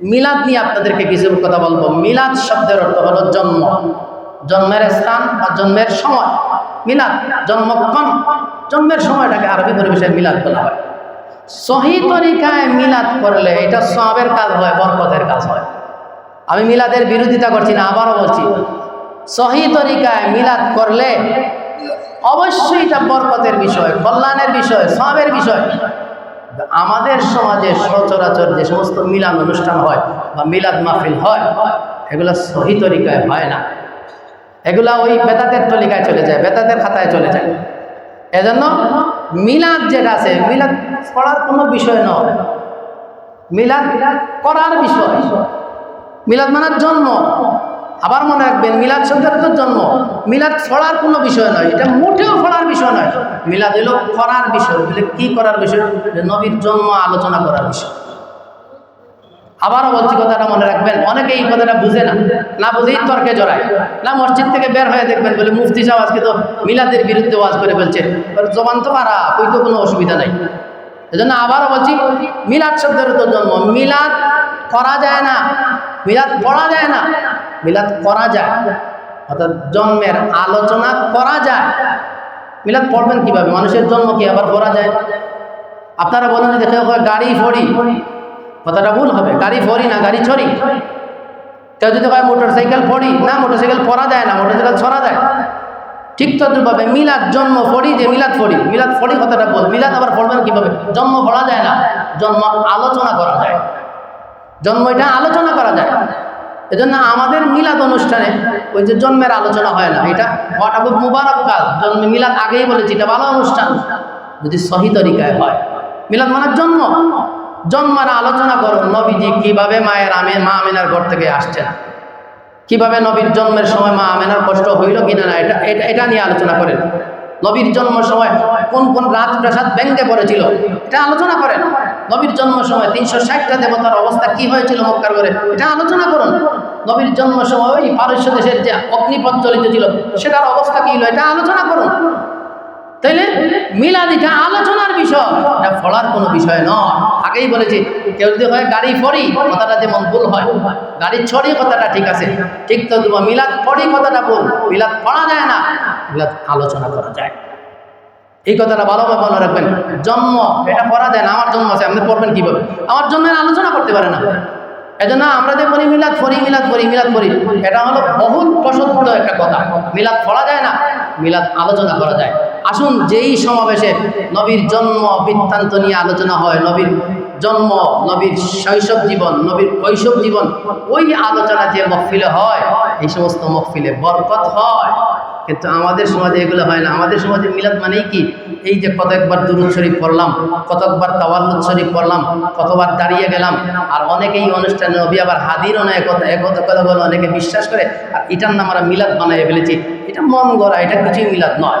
মিলাদ নিয়ে আপনাদেরকে কিছু কথা বলব। মিলাদ শব্দের অর্থ হলো জন্ম। জন্মের স্থান বা জন্মের সময়। মিলাদ, জন্মক্ষণ। জন্মের সময়টাকে আরবি পরিবেশে মিলাদ বলা হয়। সহি তরিকায় মিলাদ করলে এটা সবের কাজ হয়, বরকতের কাজ হয়। আমি মিলাদের বিরোধিতা করছি না, আবারও বলছি। সহি তরিকায় মিলাদ করলে অবশ্যই এটা বরকতের বিষয়, কল্যাণের বিষয় সবের বিষয়। আমাদের সমাজে সচরাচর যে সমস্ত মিলাদ অনুষ্ঠান হয় বা মিলাদ মাহফিল হয়, এগুলো সহি তরিকায় হয় না। এগুলা ওই বেতাতের তলিকায় চলে যায় বেতাতের খাতায় চলে যায়। এজন্য মিলাদ যেটা আছে, মিলাদ পড়ার কোনো বিষয় নয়। মিলাদ করার বিষয়। মিলাদ মানার জন্ম আবার মনে রাখবেন, মিলাদ শব্দের জন্ম। মিলাদ ফড়ার কোনো বিষয় নয়, এটা মোটেও ফড়ার বিষয় নয়। মিলাদ হলো করার বিষয় কি করার বিষয়? নবীর জন্ম আলোচনা করার বিষয়। আবারও বলছি কথাটা মনে রাখবেন অনেকে এই কথাটা বুঝে না। না বুঝেই তর্কে জড়ায়। না মসজিদ থেকে বের হয়ে দেখবেন বলে, মুফতি সাহেব আজকে তো মিলাদের বিরুদ্ধে ওয়াজ করে ফেলছে। জবান তো পারা ওই তো কোনো অসুবিধা নাই। এজন্য আবারও বলছি মিলাদ শব্দের তো জন্ম। মিলাদ করা যায় না, মিলাদ পড়া যায় না। মিলাদ করা যায়। অর্থাৎ জন্মের আলোচনা করা যায়। মিলাদ পড়বেন কীভাবে? মানুষের জন্ম কি আবার পড়া যায়? আপনারা বলেন যে দেখে গাড়ি ফড়ি। কথাটা ভুল হবে। গাড়ি ফড়ি না, গাড়ি ছড়ি। কেউ যদি হয় মোটর সাইকেল ফড়ি, না মোটর সাইকেল পরা যায় না মোটর সাইকেল ছড়া যায়। ঠিক তদ্রুপভাবে মিলাদ জন্ম ফড়ি যে মিলাদ ফড়ি। মিলাদ ফড়ি কথাটা বল মিলাদ আবার পড়বেন কীভাবে? জন্ম পড়া যায় না। জন্ম আলোচনা করা যায়। জন্ম এটা আলোচনা করা যায়। এজন্য আমাদের মিলাদ অনুষ্ঠানে ওই যে জন্মের আলোচনা হয় না, এটা হওয়াটা খুব মুবারক কাজ। জন্ম মিলাদ আগেই বলেছি, এটা ভালো অনুষ্ঠান। যদি সহি তরিকায় হয়। মিলাদ মানে জন্ম। জন্মের আলোচনা করো, নবীজি কীভাবে মায়ের আমে, মা আমেনার ঘর থেকে আসছেন? কীভাবে নবীর জন্মের সময় মা আমেনার কষ্ট হইল কিনা না, এটা এটা এটা নিয়ে আলোচনা করেন। নবীর জন্ম সময় কোন কোন রাজপ্রাসাদ ব্যাংকে পড়েছিল, এটা আলোচনা করেন। নবীর জন্ম সময় তিনশো ষাটটা দেবতার অবস্থা কি হয়েছিল মক্কার করে এটা আলোচনা করুন। নবীর জন্ম সময় ওই পারস্য দেশের যে অগ্নিপথ চলিত ছিল, সেটার অবস্থা কি হলো? এটা আলোচনা করুন। তাইলে মিলাদ এটা আলোচনার বিষয়, এটা ফলার কোনো বিষয় নয়। আগেই বলেছি, কেউ যদি হয় গাড়ি ফড়ি, কথাটা যেমন ভুল হয়। গাড়ি ছড়ি, কথাটা ঠিক আছে। ঠিক তো মিলাদ পড়ি কথাটা ভুল। মিলাদ পড়া যায় না, মিলাদ আলোচনা করা যায়। এই কথাটা ভালোভাবে মনে রাখবেন। জন্ম, এটা পড়া যায় না আমার জন্ম আছে, আপনি পড়বেন কীভাবে? আমার জন্মের আলোচনা করতে পারে না। এজন্য আমরা যে বলি মিলাদ ফরি মিলাদ ফরি মিলাদ ফরি এটা হলো বহুত প্রসিদ্ধ একটা কথা। মিলাদ পড়া যায় না, মিলাদ আলোচনা করা যায়। আসুন, যেই সমাবেশে নবীর জন্ম, বৃত্তান্ত নিয়ে আলোচনা হয়, নবীর জন্ম, নবীর শৈশব জীবন, নবীর কৈশব জীবন, ওই আলোচনা যে মহফিলে হয়, এই সমস্ত মহফিলে বরকত হয়। কিন্তু আমাদের সমাজে এগুলো হয় না। আমাদের সমাজে মিলাদ মানেই কি? এই যে কত একবার দুরুদ শরীফ পড়লাম কত একবার তাওয়াল্লুদ শরীফ পড়লাম, কতবার দাঁড়িয়ে গেলাম, আর অনেকেই অনুষ্ঠানে নবী আবার হাদিরও না, একথা একথা কথা বলে অনেকে বিশ্বাস করে, আর এটার নাম আমরা মিলাদ বানাই ফেলেছি। এটা মন গড়া, এটা কিছুই মিলাদ নয়।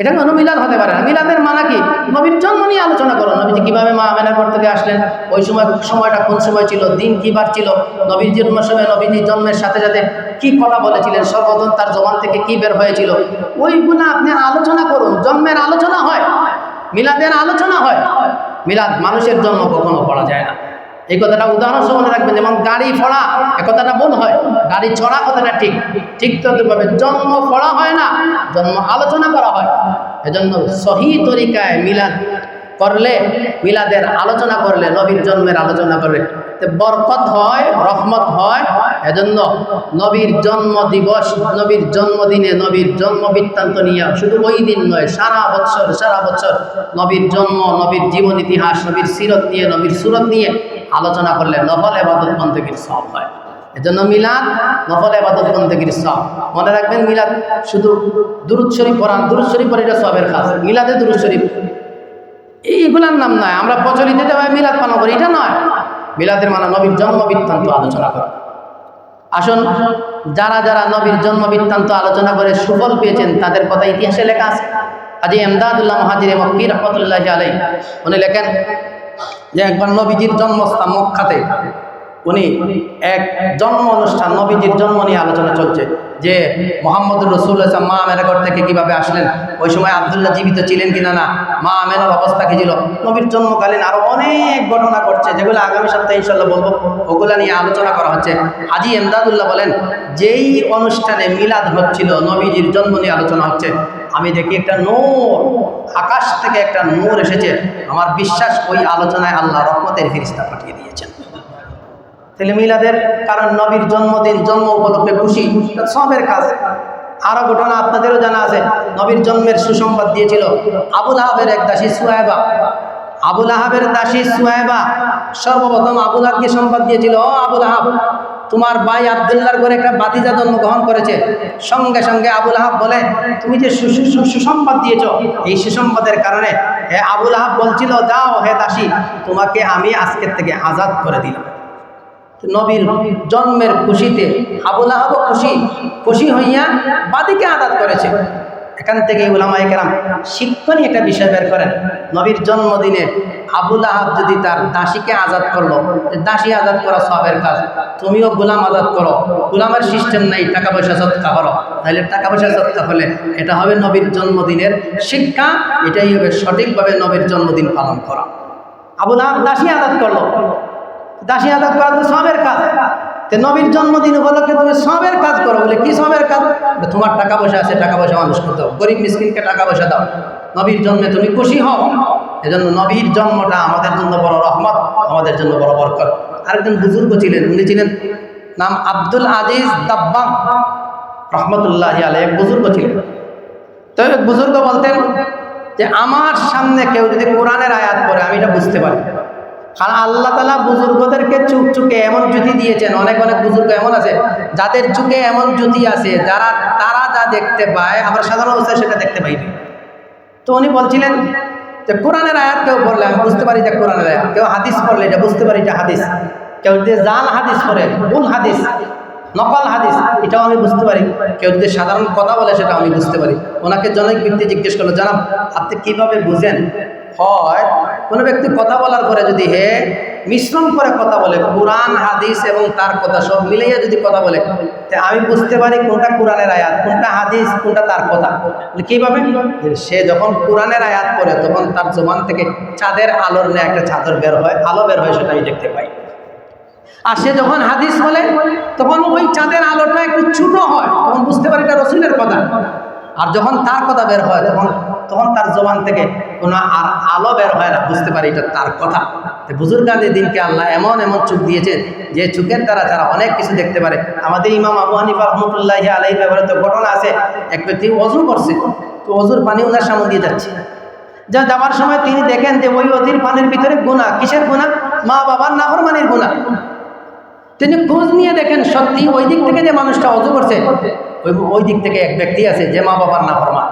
এটা কোনো মিলাদ হতে পারে না। মিলাদের মানা কি? নবীর জন্ম নিয়ে আলোচনা করো। নবীজি কীভাবে মা আমেনার ঘর থেকে আসলেন? ওই সময় সময়টা কোন সময় ছিল? দিন কী বার ছিল? নবীর জন্মের সময় নবীজি জন্মের সাথে সাথে কি কথা বলেছিলেন? সর্বদন তার জবান থেকে কি বের হয়েছিল? ওইগুলো আপনি আলোচনা করুন। জন্মের আলোচনা হয়, মিলাদের আলোচনা হয়। মিলাদ মানুষের জন্ম কখনো পড়া যায় না। এই কথাটা উদাহরণ সহ রাখবেন, যেমন গাড়ি ফড়া, এ কথাটা ভুল হয়। গাড়ি ছড়া কথাটা ঠিক। ঠিক তদ্রুপভাবে জন্ম ফড়া হয় না, জন্ম আলোচনা করা হয়। এজন্য সহি তরিকায় মিলাদ করলে, মিলাদের আলোচনা করলে, নবীর জন্মের আলোচনা করলে বরকত হয়, রহমত হয়। এজন্য নবীর জন্ম দিবস নবীর জন্মদিনে নবীর জন্ম বৃত্তান্ত নিয়ে শুধু ওই দিন নয়, সারা বছর সারা বছর নবীর জন্ম, নবীর জীবন ইতিহাস, নবীর সিরত নিয়ে, নবীর সুরত নিয়ে আলোচনা করলে নফল এবাদত বন্দীর সব হয়। এজন্য মিলাদ নফল এবাদত বন্দীর সব মনে রাখবেন মিলাদ শুধু দুরুদ শরীফ পড়ান, দুরুদ শরীফ পরে এটা সবের কাজ। মিলাদে দুরুদ শরীফ। এইগুলার নাম নয়, আমরা প্রচলিত যেভাবে মিলাদ পালন করি, এটা নয়। মিলাদের মানে নবীর জন্ম বৃত্তান্ত আলোচনা করা। আসুন, যারা যারা নবীর জন্ম বৃত্তান্ত আলোচনা করে সুফল পেয়েছেন, তাদের কথা ইতিহাসে লেখা আছে। আজি এমদাদুল্লাহ মহাজির মক্কি রহমতুল্লাহ আলাই উনি লেখেন যে একবার নবীজির জন্মস্থান মক্কাতে উনি এক জন্ম অনুষ্ঠান নবীজির জন্ম নিয়ে আলোচনা চলছে যে মোহাম্মদ রসুল ইসলাম মা আমেনাগর থেকে কীভাবে আসলেন? ওই সময় আবদুল্লাহ জীবিত ছিলেন কিনা না? মা আমেনার অবস্থা কি ছিল? নবীর জন্মকালীন আরও অনেক ঘটনা ঘটছে, যেগুলো আগামী সপ্তাহে ইনশাল্লাহ বলব। ওগুলা নিয়ে আলোচনা করা হচ্ছে। হাজি এমদাদুল্লাহ বলেন, যেই অনুষ্ঠানে মিলাদ হচ্ছিল, নবীজির জন্ম নিয়ে আলোচনা হচ্ছে। আমি দেখি একটা নূর আকাশ থেকে একটা নূর এসেছে। আমার বিশ্বাস ওই আলোচনায় আল্লাহ রহমতের ফিরিস্তা পাঠিয়ে দিয়েছেন। তাহলে মিলাদের, কারণ নবীর জন্মদিন, জন্ম উপলক্ষে খুশি সবের কাজ। আরও ঘটনা আপনাদেরও জানা আছে। নবীর জন্মের সুসংবাদ দিয়েছিল আবুল আহাবের এক দাসী সুয়াইবা। আবুল আহাবের দাসী সুয়াইবা সর্বপ্রথম আবুল আহাবকে সংবাদ দিয়েছিল, ও আবুল আহাব তোমার ভাই আবদুল্লার ঘরে একটা বাতিজা জন্মগ্রহণ করেছে। সঙ্গে সঙ্গে আবুল আহাব বলে, তুমি যে সুসম্পাদ দিয়েছ, এই সুসম্পাদের কারণে হে আবুল আহাব বলছিল, যাও হে দাসী, তোমাকে আমি আজকের থেকে আজাদ করে দিলাম। নবীর জন্মের খুশিতে আবুল আহাবও খুশি খুশি হইয়া বাদিকে আজাদ করেছে। এখান থেকে উলামাই কেরাম শিক্ষণীয় একটা বিষয় বের করেন। নবীর জন্মদিনে আবুল আহাব যদি তার দাসীকে আজাদ করল দাসী আজাদ করা সবের কাজ, তুমিও গোলাম আজাদ করো। গোলামের সিস্টেম নাই টাকা পয়সা সৎকা করো তাহলে টাকা পয়সা সৎকা হলে এটা হবে নবীর জন্মদিনের শিক্ষা, এটাই হবে সঠিকভাবে নবীর জন্মদিন পালন করা। আবুল আহাব দাসী আজাদ করল। দাসী আজাদ করা তো সবের কাজ। নবীর জন্মদিন উপলক্ষে তুমি সবের কাজ করো। বলে, কি সবের কাজ? তোমার টাকা পয়সা আছে, টাকা পয়সা মানুষ করতে গরিব মিসকিনকে টাকা পয়সা দাও। নবীর জন্মে তুমি খুশি হও। এজন্য নবীর জন্মটা আমাদের জন্য বড় রহমত, আমাদের জন্য বড় বরকত। আরেকজন বুজুর্গ ছিলেন, উনি ছিলেন নাম আব্দুল আজিজ দাব্বাম রহমতুল্লাহ আলাই এক বুজুর্গ ছিলেন। তো বুজুর্গ বলতেন যে, আমার সামনে কেউ যদি কোরআনের আয়াত পড়ে, আমি এটা বুঝতে পারি। কারণ আল্লাহ তালা বুজুর্গদেরকে চুপ চুকে এমন জুতি দিয়েছেন, অনেক অনেক বুজুর্গ এমন আছে, যাদের চুকে এমন জুতি আছে, যারা, তারা যা দেখতে পায়, আমরা সাধারণ অবস্থায় সেটা দেখতে পাই তো উনি বলছিলেন যে কোরআনের আয়াত কেউ পড়লে, আমি বুঝতে পারি যে কোরআনের আয়াত, কেউ হাদিস পড়লে, এটা বুঝতে পারি এটা হাদিস। কেউ যদি জাল হাদিস পড়ে, ভুল হাদিস, নকল হাদিস, এটাও আমি বুঝতে পারি। কেউ যদি সাধারণ কথা বলে সেটা আমি বুঝতে পারি। ওনাকে জনক ব্যক্তি জিজ্ঞেস করল, জানাব, আপনি কীভাবে বুঝেন? হয়, কোনো ব্যক্তি কথা বলার পরে যদি হে মিশ্রণ করে কথা বলে, কোরআন, হাদিস এবং তার কথা সব মিলিয়ে যদি কথা বলে আমি বুঝতে পারি কোনটা কোরআনের আয়াত, কোনটা হাদিস, কোনটা তার কথা। কীভাবে? সে যখন কোরআনের আয়াত পড়ে, তখন তার জবান থেকে চাঁদের আলোর নিয়ে একটা চাদর বের হয়, আলো বের হয় সেটা আমি দেখতে পাই। আর সে যখন হাদিস বলে, তখন ওই চাঁদের আলোটা একটু ছোট হয়, তখন বুঝতে পারি এটা রসুলের কথা। আর যখন তার কথা বের হয় তখন তখন তার জবান থেকে কোনো আর আলো বের হয় না, বুঝতে পারি এটা তার কথা। বুজুর্গানের দিনকে আল্লাহ এমন এমন চোখ দিয়েছে যে চোখের দ্বারা তারা অনেক কিছু দেখতে পারে। আমাদের ইমাম আবু হানিফা রহমতুল্লাহ আলাই ব্যবহৃত ঘটনা আছে, এক ব্যক্তি অজু করছে, তো অজুর পানি ওনার সামনে দিয়ে যাচ্ছে। যা যাওয়ার সময় তিনি দেখেন যে ওই অজির পানির ভিতরে গুণা কিসের গুণা মা বাবার নাফরমানির গুণা তিনি খোঁজ নিয়ে দেখেন সত্যি ওই দিক থেকে যে মানুষটা অজু করছে ওই ওই দিক থেকে এক ব্যক্তি আছে যে মা বাবার নাফরমান।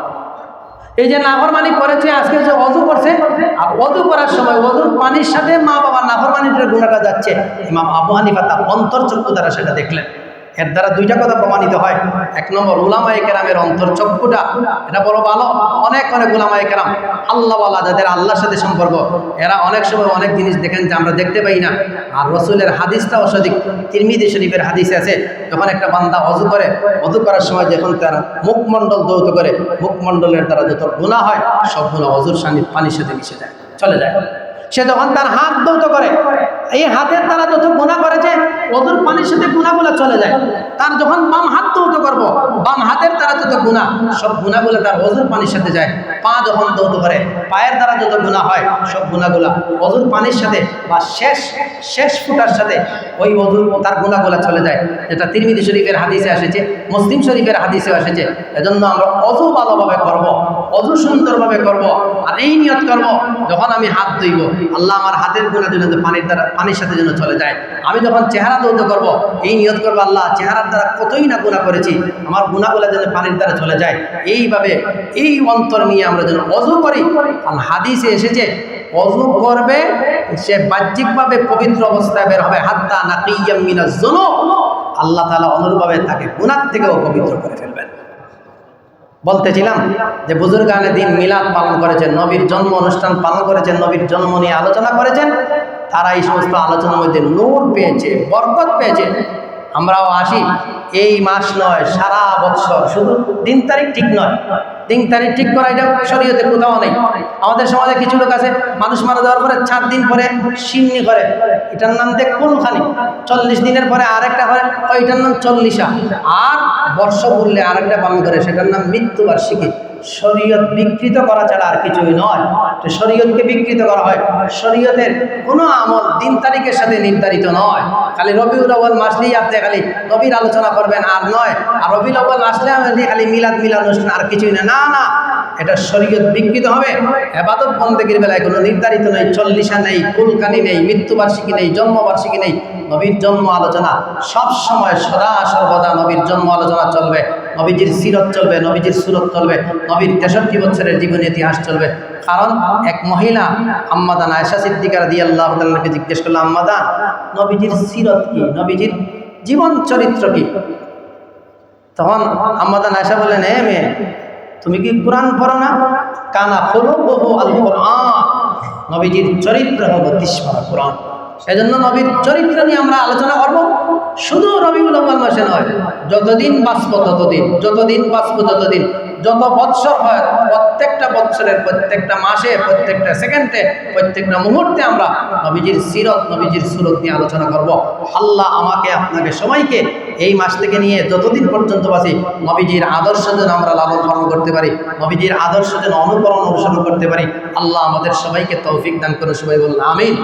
এই যে নাফরমানি করেছে, আজকে যে অজু করছে, আর অজু করার সময় অজুর পানির সাথে মা বাবার নাফরমানির গুণাটা যাচ্ছে, ইমাম আবু হানিফা তার অন্তর্চক্ষু দ্বারা সেটা দেখলেন। এর দ্বারা দুইটা কথা প্রমাণিত হয়। এক নম্বর, উলামায়ে কেরামের অন্তর্চক্ষুটা এটা বড় ভালো, অনেক অনেক উলামায়ে কেরাম আল্লাহওয়ালা, যাদের আল্লাহর সাথে সম্পর্ক, এরা অনেক সময় অনেক জিনিস দেখেন যে আমরা দেখতে পাই না। আর রসুলের হাদিসটা অসদিক তিরমিদি শরীফের হাদিসে আছে, যখন একটা বান্দা অজু করে অজু করার সময় যখন তার মুখমণ্ডল দৌত করে, মুখমণ্ডলের দ্বারা যত গুণা হয় সব গুণা অজুর সানি পানির সাথে মিশে যায়, চলে যায়। সে যখন তার হাত দৌত করে এই হাতের তারা যত গুণা করেছে অদূর পানির সাথে গুণাগুলো চলে যায়। তার যখন বাম হাত দৌত করব, বাম হাতের দ্বারা যত গুণা সব গুণাগুলো তার অজুর পানির সাথে যায়। পা যখন দৌত করে, পায়ের দ্বারা যত গুণা হয়, সব গুণাগুলা অজুর পানির সাথে বা শেষ শেষ ফুটার সাথে ওই অজুর তার গুণাগুলা চলে যায়। যেটা তিরমিদি শরীফের হাদিসে এসেছে মুসলিম শরীফের হাদিসে এসেছে এজন্য আমরা অজু ভালোভাবে করব, অজু সুন্দরভাবে করব, আর এই নিয়ত করব, যখন আমি হাত ধুইব, আল্লাহ আমার হাতের গুণা যেন পানির দ্বারা পানির সাথে যেন চলে যায়। আমি যখন চেহারা দৌত করব, এই নিয়ত করব, আল্লাহ, চেহারার দ্বারা কতই না গুণা করেছি, আমার গুণাগুলো যেন পানির দ্বারা চলে যায়। এইভাবে এই অন্তর নিয়ে আমরা যেন অজু করি। হাদিসে এসেছে অজু করবে, সে বাহ্যিকভাবে পবিত্র অবস্থায় বের হবে। হাত্তা নাকিয়াম মিনাজ জুনুব আল্লাহ তাআলা অনুরূপভাবে তাকে গুনাহ থেকেও পবিত্র করে ফেলবেন। বলতেছিলাম যে, বুজুর্গানে দিন মিলাদ পালন করেছেন, নবীর জন্ম অনুষ্ঠান পালন করেছেন, নবীর জন্ম নিয়ে আলোচনা করেছেন। তারা এই সমস্ত আলোচনার মধ্যে নূর পেয়েছে, বরকত পেয়েছে। আমরাও আসি। এই মাস নয়, সারা বৎসর। শুধু দিন তারিখ ঠিক নয়। দিন তারিখ ঠিক করা এটা শরীয়তে কোথাও নেই। আমাদের সমাজে কিছু লোক আছে, মানুষ মারা যাওয়ার পরে চার দিন পরে সিন্নি করে। এটার নাম দেখ কোনখানি? চল্লিশ দিনের পরে আরেকটা করে ওইটার নাম চল্লিশা। আর বর্ষ বললে আরেকটা পালন করে, সেটার নাম মৃত্যুবার্ষিকী। শরীয়ত বিকৃত করা ছাড়া আর কিছুই নয়। তো শরীয়তকে বিকৃত করা হয়। শরীয়তের কোনো আমল দিন তারিখের সাথে নির্ধারিত নয়। খালি রবিউল আউ্বাল মাসলেই আপনি খালি নবীর আলোচনা করবেন আর নয়। আর রবিউল আউ্বাল মাসলে আপনি খালি মিলাদ মিলাদ অনুষ্ঠান আর কিছুই না না না। এটা শরীয়ত বিকৃত হবে। এবাদত বন্দেগীর বেলায় কোনো নির্ধারিত নেই, চল্লিশা নেই, কুলকানি নেই, মৃত্যুবার্ষিকী নেই, জন্মবার্ষিকী নেই। নবীর জন্ম আলোচনা সব সময় সদা সর্বদা নবীর জন্ম আলোচনা চলবে। নবীজির সিরত চলবে, নবীজির সুরত চলবে। নবীর তেষট্টি বছরের জীবন ইতিহাস চলবে। কারণ এক মহিলা, আম্মাদান আয়সা সিদ্দিকার দিয়ে আল্লাহ তাল্লাহকে জিজ্ঞেস করল, আম্মাদান, নবীজির সিরত কি? নবীজির জীবন চরিত্র কি? তখন আম্মাদান আয়সা বললেন, এ মেয়ে তুমি কি কোরআন পড়ো না? কানা হলো বহু আল কোরআন নবীজির চরিত্র হলো তিসমারা কোরআন। সেই জন্য নবীর চরিত্র নিয়ে আমরা আলোচনা করব। শুধু রবিউল আব্বাল মাসে নয়, যতদিন বাঁচব ততদিন, যতদিন বাঁচব ততদিন, যত বৎসর হয় প্রত্যেকটা বৎসরের, প্রত্যেকটা মাসে, প্রত্যেকটা সেকেন্ডে, প্রত্যেকটা মুহূর্তে আমরা নবীজির সিরত, নবীজির সুরত নিয়ে আলোচনা করব। আল্লাহ আমাকে, আপনাকে সবাইকে এই মাস থেকে নিয়ে যতদিন পর্যন্ত বাঁচি, নবীজির আদর্শ যেন আমরা লালন পালন করতে পারি, নবীজির আদর্শ যেন অনুকরণ অনুসরণ করতে পারি, আল্লাহ আমাদের সবাইকে তৌফিক দান করে সবাই বললাম আমিন।